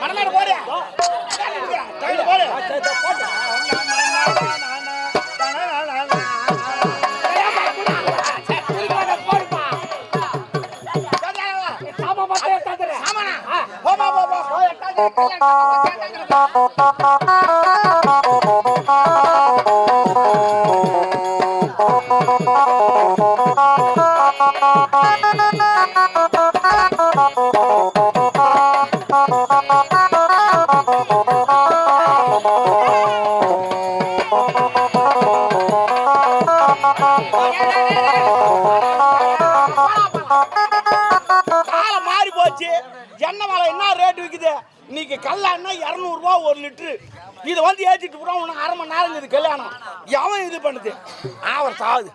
மணமேடு போடு போடு காலம் மாறி போச்சு எண்ணெய் விலை என்ன ரேட் விற்குது இன்னைக்கு கல்லாண்ணா இரநூறுபா ஒரு லிட்டரு. இதை வந்து ஏற்றிட்டு போகிறோம் உனக்கு அரை மணி நேரம் இது கல்யாணம். எவன் இது பண்ணுது? அவர் சாவுது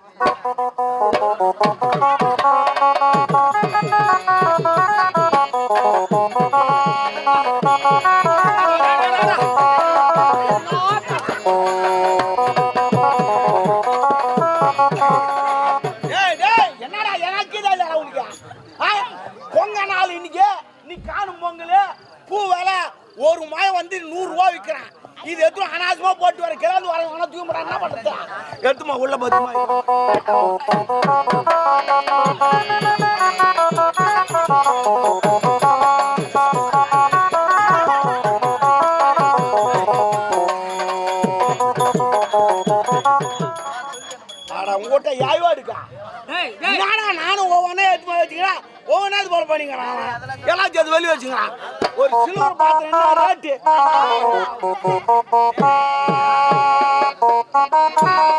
Oh காணும் பூ வேலை ஒரு மாயம் வந்து நூறு ரூபா விற்கிறேன். இது எடுத்து அனாவசியமா போட்டு வர? கிளந்து வர வேணா தூக்க மாட்டா என்ன பண்றது? எடுத்துமா உள்ள பத்துமா ஆடா உங்ககிட்ட யாய்வா இருக்கா? நானா நானும் ஒவ்வொன்றே எடுத்து போய் வச்சுக்கிறேன்? ஒவ்வொன்றே இது போல பண்ணிக்கிறான். எல்லாத்தையும் அது வெளியே வச்சுக்கிறான். ஒரு சில்வர் பாத்திரம் என்ன ரேட்டு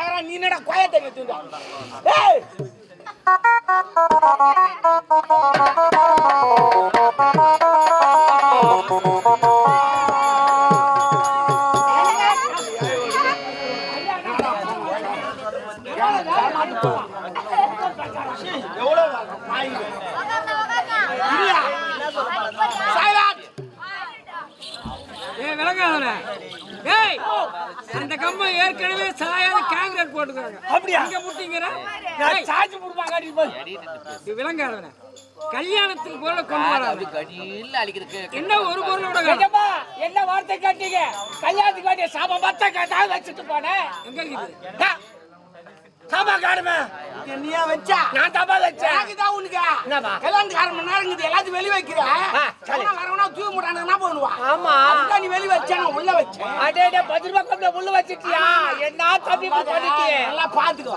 கேன் நீ என்னடா கோய தண்ணி ஏய்! எவ்வளவு? ஏய் அந்த கம்பம் ஏற்கனவே சாயாத காங்கிரீட் போட்டுக்கிறாங்க அப்படியா? இங்க முட்டிங்கிற சார்ஜ் கொடுப்பாங்க அடி போய். இது விளங்காதவனே கல்யாணத்துக்கு பொருளை கொண்டு வராது. கடியில் அழிக்கிறதுக்கு என்ன ஒரு. நிஜமா என்ன வார்த்தை கேட்டீங்க? கல்யாணத்துக்கு வேண்டிய சாபம் மத்த கேட்டா வச்சுட்டு போனேன். எங்க இருக்குது? டா, சாபா காணுமே நீயா வச்சா? நான் தப்பா வச்சேன் எனக்குதான் உனக்கு? என்னப்பா கல்யாணத்துக்கு அரை மணி நேரம் இருக்குது எல்லாத்தையும் வெளிய வைக்கிற. வரவனா தூக்க மாட்டானுங்க என்ன பண்ணுவா? ஆமா. நீ வெளிய வச்சா நான் உள்ள வச்சேன். அடே டே பத்து ரூபாய் கம்மியா உள்ள வச்சிட்டியா? என்ன தம்பி இப்படி பண்ணிட்டியே? நல்லா பாத்துக்கோ.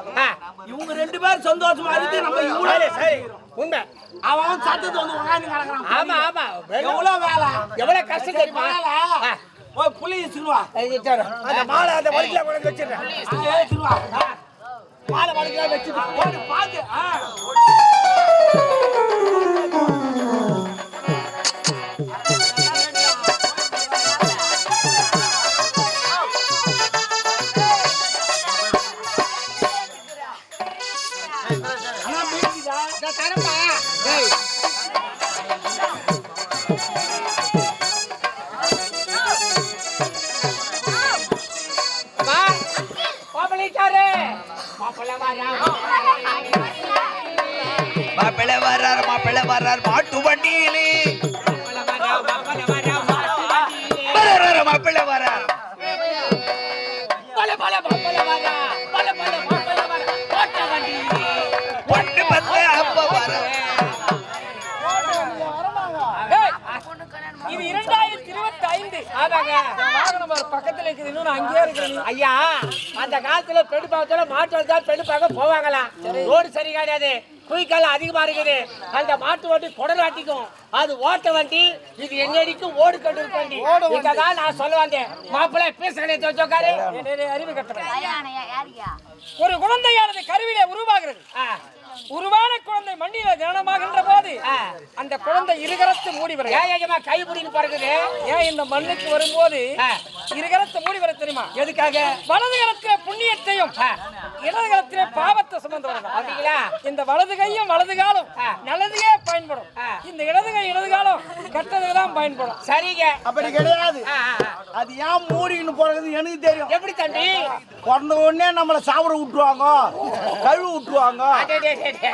இவங்க ரெண்டு பேரும் சந்தோஷமா இருந்து நம்ம இவ்வளவு சரி. உண்மை. அவன் சத்தத்தை வந்து உட்காந்து கிடக்குறான் ஆமா ஆமா. எவ்வளவு வேலை? எவ்வளவு கஷ்டம் தெரியுமா? வேலை. போய் புளி வச்சுருவா அந்த மாலை அந்த வச்சிடுறேன். வச்சுருவா மாலை வடிக்கல வச்சிட்டு பாத்து மாப்பிள்ளை வர்றார் மாப்பிள்ளை வர்றார் மாட்டு வண்டியிலே ஐந்து ஆமாங்க. வாகனம் பாரு, பக்கத்துல இருக்குது. இன்னும் அங்கேயே இருக்கிற நீ ஐயா அந்த காலத்துல பெண் பார்க்கல மாட்டு வந்தா பெண் பார்க்க போவாங்களாம் ரோடு சரி கிடையாது. குயிக்கால அதிகமா இருக்குது. அந்த மாட்டு வண்டி குடல் ஆட்டிக்கும் அது ஓட்ட வண்டி இது என்னடிக்கும் ஓடு கட்டு வண்டி இததான் நான் சொல்ல வந்தேன். மாப்பிள்ளை பேசுகிறேன் தோச்சோக்காரு அறிவு யாரையா ஒரு குழந்தையானது கருவிலே உருவாகிறது. உருவான குழந்தை மண்ணில ஜனனமாகின்ற போது அந்த குழந்தை இருகரத்து மூடி வர ஏன் ஏஜமா கை பிடின்னு பிறகுது ஏன் இந்த மண்ணுக்கு வரும்போது. இருகரத்து மூடி வர தெரியுமா? எதுக்காக? வலது கரத்திலே புண்ணியத்தையும் இடது கரத்திலே பாவத்தை சுமந்து வரணும் அப்படிங்களா இந்த வலது கையும் வலது காலும். நல்லதுக்கே பயன்படும். இந்த இடது கை இடது காலம் கெட்டதுக்கு தான் பயன்படும். சரிங்க. அப்படி கிடையாது. அது ஏன் மூடின்னு போறது எனக்கு தெரியும். எப்படி தம்பி? பிறந்த உடனே நம்மளை சாப்பிட விட்டுருவாங்க கழுவு விட்டுருவாங்க.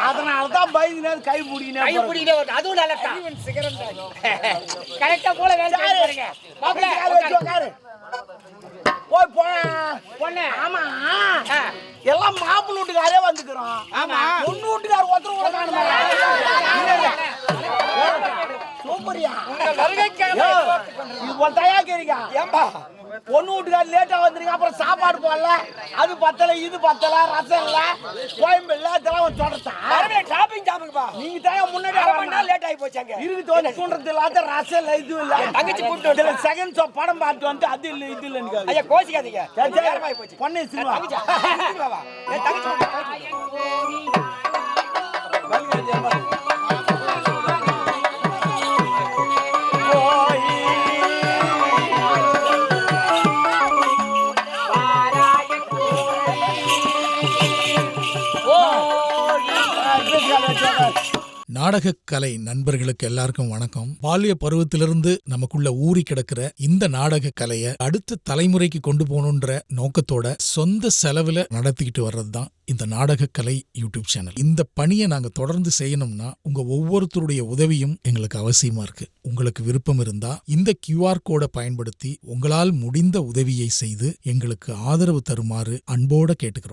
அதனால தான் பயந்து கை கை முடிக்கினே பிடிக்கிட்டே வருது அதுவும் தான். கரெக்டா போல வேலை உட்காரு. போய் ஆமா. பொண்ணு வீட்டுக்கார ஒருத்தர் கூட காணுமே. சூப்பரியா உங்கள் வருகைக்காக யோ, பார்த்துக் கொண்டிருக்கிறேன். இது போல தயா கேரிக்கா ஏம்பா பொண்ணு வீட்டுக்கார லேட்டா வந்திருக்க அப்புறம் சாப்பாடு போடல. அது பத்தல இது பத்தல ரசம் இல்ல கோயம்பு இல்ல இதெல்லாம் தொடர்த்தா ஷாப்பிங் ஜாபுக்குப்பா நீங்க தயா முன்னாடி அரை மணி நேரம் லேட் ஆகி போச்சாங்க இருக்கு தோணி தூண்டுறது இல்லாத ரசம் இல்ல இது இல்ல. தங்கச்சி கூப்பிட்டு இதுல செகண்ட் ஷோ படம் பார்த்து வந்து அது இல்ல இது இல்ல ஐயா போச்சு. பொண்ணு சினிமா. என் தங்கச்சி நாடகக்கலை நண்பர்களுக்கு எல்லாருக்கும் வணக்கம். பால்ய பருவத்திலிருந்து நமக்குள்ள ஊறி கிடக்கிற இந்த நாடக கலையை அடுத்த தலைமுறைக்கு கொண்டு போகணுன்ற நோக்கத்தோட சொந்த செலவுல நடத்திக்கிட்டு வர்றது தான் இந்த நாடகக்கலை யூடியூப் சேனல். இந்த பணியை நாங்க தொடர்ந்து செய்யணும்னா உங்க ஒவ்வொருத்தருடைய உதவியும் எங்களுக்கு அவசியமா இருக்கு. உங்களுக்கு விருப்பம் இருந்தா இந்த கியூஆர் கோடை பயன்படுத்தி உங்களால் முடிந்த உதவியை செய்து எங்களுக்கு ஆதரவு தருமாறு அன்போட கேட்டுக்கிறோம்.